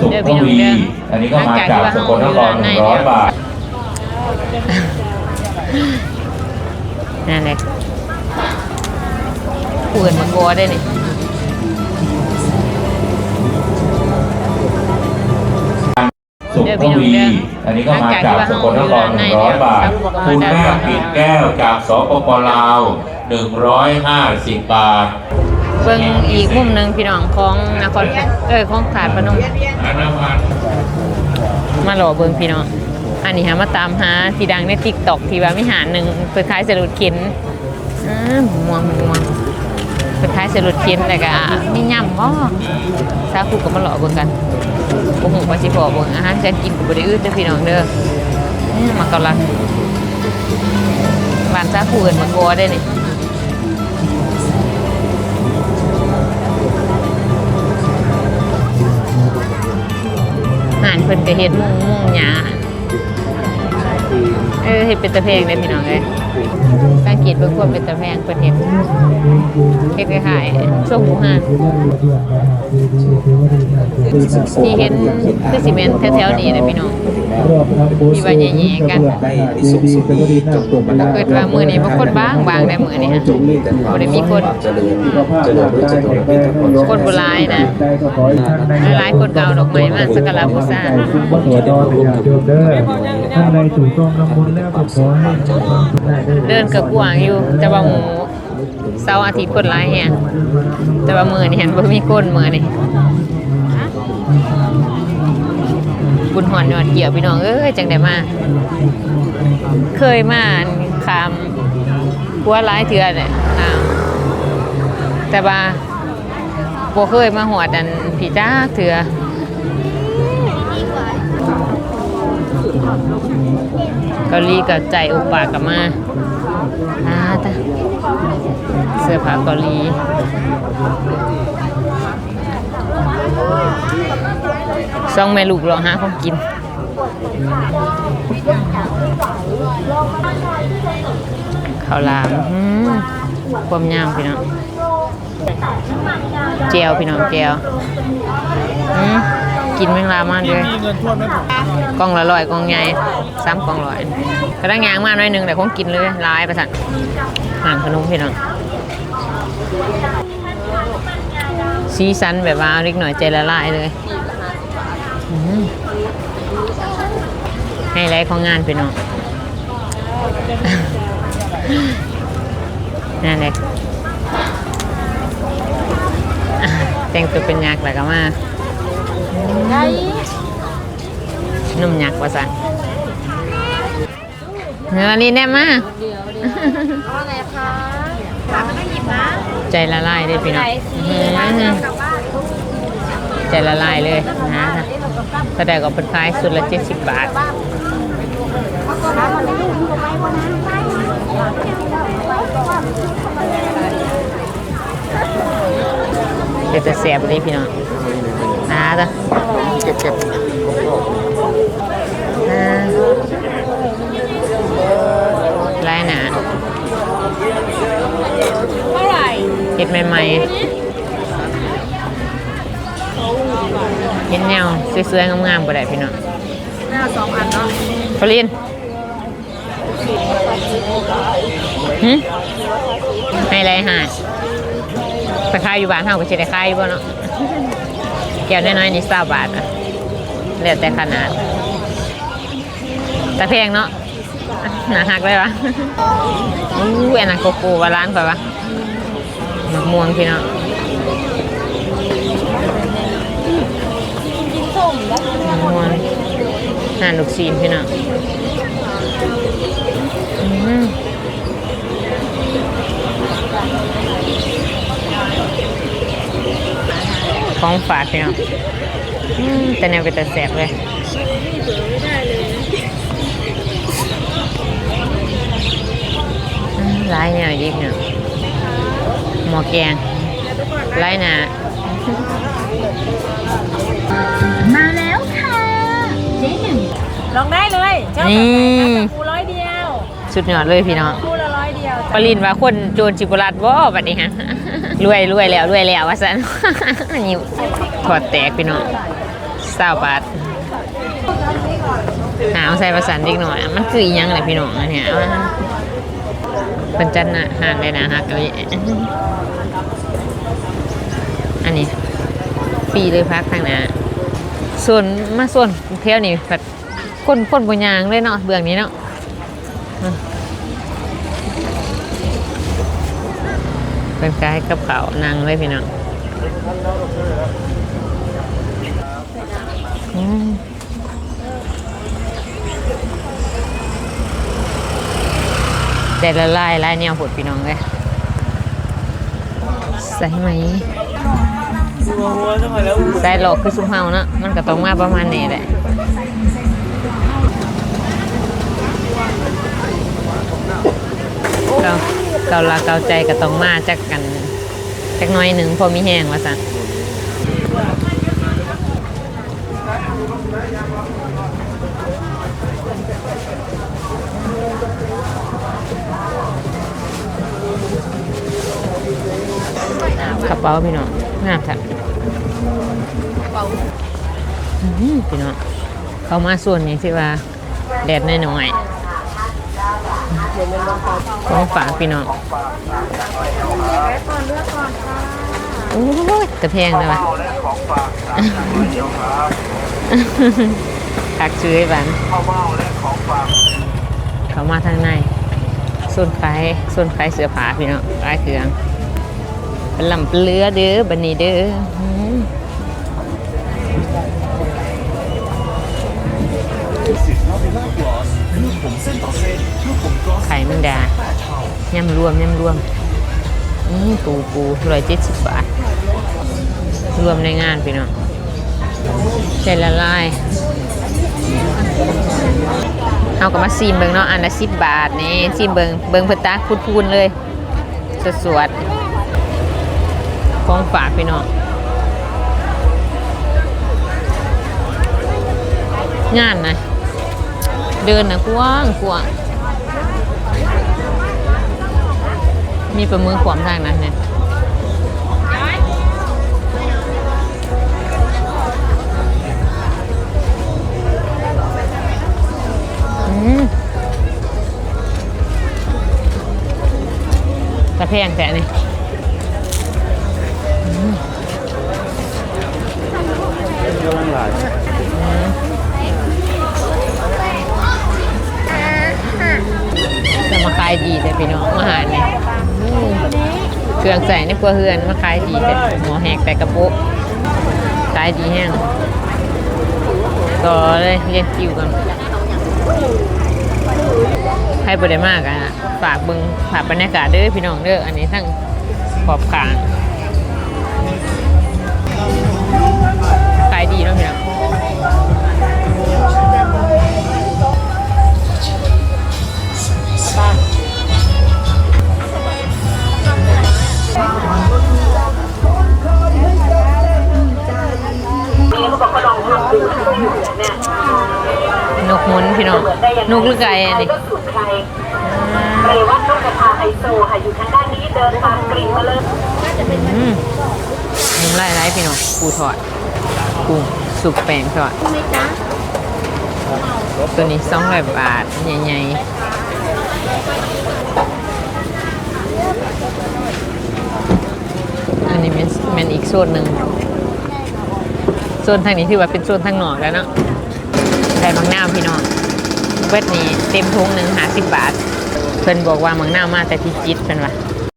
สุขเดี๋ยวทพี่น้องวีเด้ออันนี้ก็มาหลังจากจากที่สว่ากลนครเฮาหอยู่นึ่งร้อยร้านไหนบาทนั่นเลยปืนมาโกอได้นี่สุขทวีอันนี้ก็มาจากสกลนครหนึ่งร้อยบาท คุณแม่ปิดแก้วจากสปปลาวหนึ่งร้อยห้าสิบบาท เบิ่งอีกมุมหนึ่งพี่น้องของนครเอ้ยของถาดพนมอันนั้นมันมาหล่อเบิ่งพี่น้องอันนี้หามาตามหาที่ดังในติ๊กต็อกที่ว่าไมีหาหนึ่งเปิดขายสรุดเข็นอ้าม่วงม่วงเปิดขายสรุดเข็นแต่ก็มีย่ำบ่ซาคูก็มาหล่อเบิ่งกันโอ้โหว่าสิพอเบิ่งอาหารการกินก็บ่ได้อึดเด้อพี่น้องเด้ออื้อมากำลังบ้านซาคูเอินมาโกอได้นี่อ พิ่นก็เฮ็ดมุงมุงหยาเออเฮ็ดเป็นตะแพงได้พี่น้องเอ้ยสังเกตเบิ่งความเป็นตะแพงเพิ่นเฮ็ดเฮ็ดคล้ายๆช่วงหมูห้าที่เห็นคือสิแม่นแถวๆนี้นะพี่น้อง ที่ว่าแย่ๆกันได้ที่สุขสุดีจงตัวมาได้เกิดว่ามือนี้บ่คนบ้างบางได้มือนี้ฮะจงมีแต่ความบ่ได้มีคนเจริญเจริญด้วยจริญด้วยคนบ่หลายนะหลายคนเก็เอาดอกไม้มาสักการะบูชาวัดหัวดอนอย่าโยมเด้อท่านใดถูกต้องน้ำมนต์แล้วก็ขอให้เดินกับกวางอยู่แต่ว่าหมูเสาร์อาทิตย์คนหลายแฮงแต่ว่ามือนี้เห็นบ่มีคนมือนี้ บุญหอนยอดเกี่ยวพี่น้องเอ้ยจังได้มาเคยมาคามหัวหลายเทื่อนเนี่ยแต่ว่าบ่เคยมาหอดอันพีจ้าเทื่อเกาหลีกับใจอุปากกับมาอาตาเสื้อผ้าเกาหลี ซองแม่ลูกรอหาของกิน ข้าวหลามความยาวพี่น้องเจียวพี่น้องเจียวอืมกินแมงลามาเลยกล่องละร้อยกล่องใหญ่สามกล่องร้อยกระด้งางมาหน่อยหนึงแต่คงกินเลยลายประสันห่างขนมพี่น้อง สีสันแบบว่าเล็กหน่อยใจละลายเลยอืมให้ไลท์ของงานพี่น้องนั่นเลยอะแต่งตัวเป็นยักษ์แล้วก็มานุ่มยักษ์ว่าสั่นเนื้อนี่แน่มา ใจละลายเลยพี่น้องอื้อหือใจละลายเลยนะแสดงก็เป็นคล้ายสุดละเจ็ดสิบบาทเดี๋ยวจะเสียบเลยพี่น้องนะจ้ะเก็บเก็บอ่าไล่หนาเห็ดใหม่ๆเห็นแนวสวยๆงามๆบ่ได้พี่น้องหน้าสองอันเนาะพลินหึให้ไรหาดไปขายอยู่บ้านเฮาก็สิได้ขายอยู่บ่เนาะแก้วน้อยๆนี่20บาทอะแล้วแต่ขนาด แต่แพงเนาะหนาหักเลยวะอู้อันนั้นโกโก้วาร้านก่อนวะ มะม่วงพี่เนาะมะม่วงห่านลูกซีนพี่เนาะอืมของฝากพี่เนาะอืมแต่แนวเป็นแต่แสบเลยไล่เนี่ยยิบเนี่ย หมอแกงไล่หนามาแล้วค่ะเจ๊หนึ่งลองได้เลยเจ้านี่คูร้อยเดียวสุดยอดเลยพี่น้องคูละร้อยเดียวปรินว่าคนโจรจิบุรัตว่าแบบนี้ฮะรวยรวยแล้วรวยแล้วว่าสันนี่ถอดแตกพี่น้องเศร้าบาทหาเอาใส่ประสานเด็กหน่อย มันคืออีหยังแหละพี่น้องอันเนี่ย เอามาเป็นจันนะหานเลยนะฮักเลยอันนี้ฟรีเลยพักทางน้าส่วนมาส่วนเที่ยวนี่ผัดคนคนบนยางเลยเนาะเบื้องนี้เนาะเป็นกายกับเขานางเลยพี่น้อง อืม แต่ละลายลายแนวผดพี่น้องเลยใส่ไหมใส่หลอกคือซุ้มเฮานะมันก็ต้องมาประมาณนี้แหละเกาเกาลาเกาใจก็ต้องมาจากกันจักน้อยหนึ่งพอมีแห้งว่าสั่น เป๋าพี่น้องงามค่ะอืมพี่น้องเขามาส่วนนี้สิว่าแดดน้อยๆของฝากพี่น้องโอ้ยแต่แพงเลยวะคักซื้อให้บันเขามาทางในส่วนขายส่วนขายเสื้อผ้าพี่น้องขายเครื่อง ลำเปลือเด้อบันนี้เด้อไข่แมงดายำรวมยำรวมอืมปูปูร้อยเจ็ดสิบบาท รวมในงานพี่น้องใจละลายเอากับมาซีมเบิงเนาะอันละสิบบาทนี่ซีมเบิงเบิงเพิ่นตาพูดๆเลย สวดๆ ของฝากพี่น้องงานนะ เดินนะกว้างกว้างมีประมือขวามทางนั้นเนี่ยอืมตะแพงแต่นี่ รื่องใส่ในครัวเฮือนมาขายดีแต่หมอแหกแต่กระโปะขายดีแห้งต่อเลยเรียนคิวกันให้บริมากอะฝากบึงฝากบรรยากาศเด้อพี่น้องเด้ออันนี้ทั้งขอบขางขายดีเนาะพี่น้อง กหรือไก่อันนี้เรวัตนกกระทาไฮโซค่ะอยู่ทางด้านนี้เดินตามกลิ่นมาเลยอืมน้ำลายไหลพี่น้องปูทอดกุ้งสุกแป้งทอดตัวนี้สองร้อยบาทใหญ่ๆอันนี้เป็นเป็นอีกโซนหนึ่งโซนทางนี้ที่ว่าเป็นโซนทางหนอกแล้วเนาะแต่บางหน้าวพี่น้อง เวทนี้เต็มทุงหนึ่งหาสิบบาท เพิ่นบอกว่ามังหน้ามาแต่ที่จิตเป็นว่า